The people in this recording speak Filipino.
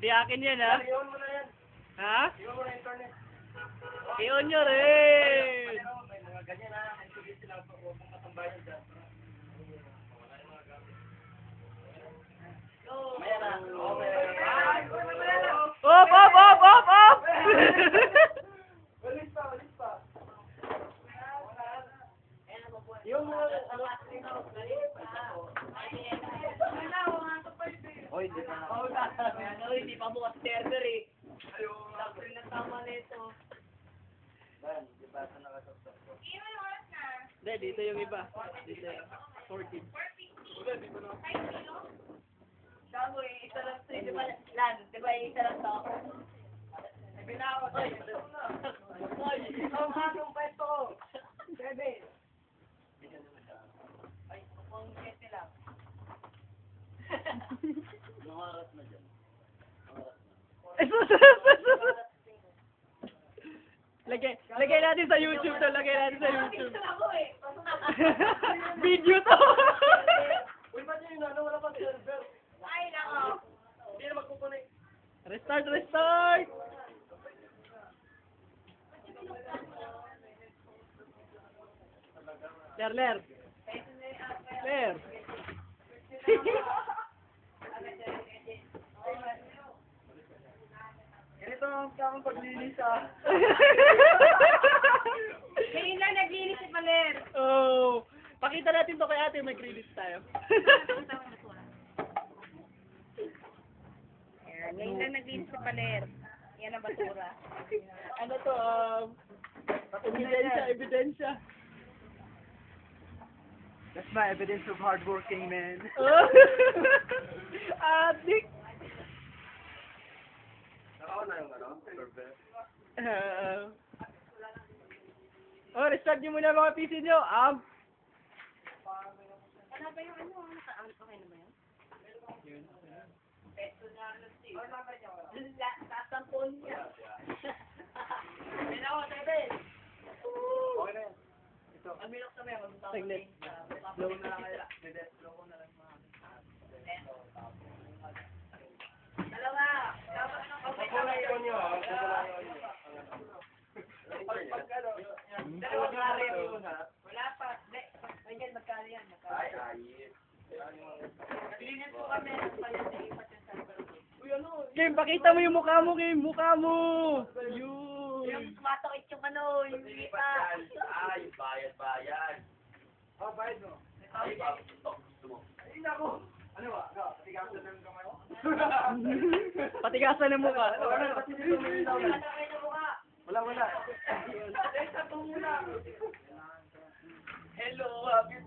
Di akin yan, ha? Iwan mo na yan. Ha? Iwan mo na internet. I-on nyo rin! May mga ganyan ha. May sige sila kung huwag mong katambayan dyan. Op, op, op, op, op! Walis pa, walis pa. Yung mga ano, Oy, di pa. Ano, hindi pa bukas server eh. Sabi na tama nito. Yan, di ba sa nakasaksak ko? Hindi, dito yung iba. Dito yung 14. Gago eh, isa lang to, di ba, Lan, di ba yung isa lang to? Binawat ay. Oy, ang hatong pwesto ko. Bebe. Ay, kung kete lang. Lumarat na dyan. Lagay, lagay natin sa YouTube to, lagay natin sa YouTube. Video to! Uy, ba't yun ano? Wala pa server. Ay, nako. Hindi na magkukunik. restart, restart! Ler, Ganito ang tamang paglinis ah. Ngayon lang naglinis si Valer. oh, pakita natin to kay ate, may credits tayo. Ayan, ngayon lang naglinis si Valer. Yan ang basura. ano to, um, ebidensya, ebidensya. That's my evidence of hardworking man. Oh. Na ano? Server. Uh, oh, restart nyo muna mga PC nyo. Um, Ano ba yung ano? Naka, okay na ba yun? La, tasampon niya. Yan ako, Tebe. Okay na yan. Ito. Alminok na meron. Saglit. Slow na lang kaya. Hindi, slow ko na lang mga. Dalawa. Dapat ano Huwag mo lang iwan nyo ha. Huwag mo lang iwan nyo. Pag pag ano, Dalawa huwag nyo lang iwan ha. Wala pa. Hindi. Ganyan, magkano yan? Magkano? Ay, ayit. Naglinis ko kami. Kaya sa ipat yung server ko. Uy, ano? Kim, pakita mo yung mukha mo, Kim. Mukha mo. Yung Yun. tumatakit yung ano, yung kita. Ay, bayad, bayad. Oh, bayad mo. Ay, bakit ito? Gusto mo? Ay, nako. Ano ba? Ano? Patigasan ng kamay mo? Patigasan ng mukha. Wala, pati dito may ilaw na. Tumatakit yung mukha. Wala, wala. Hello, happy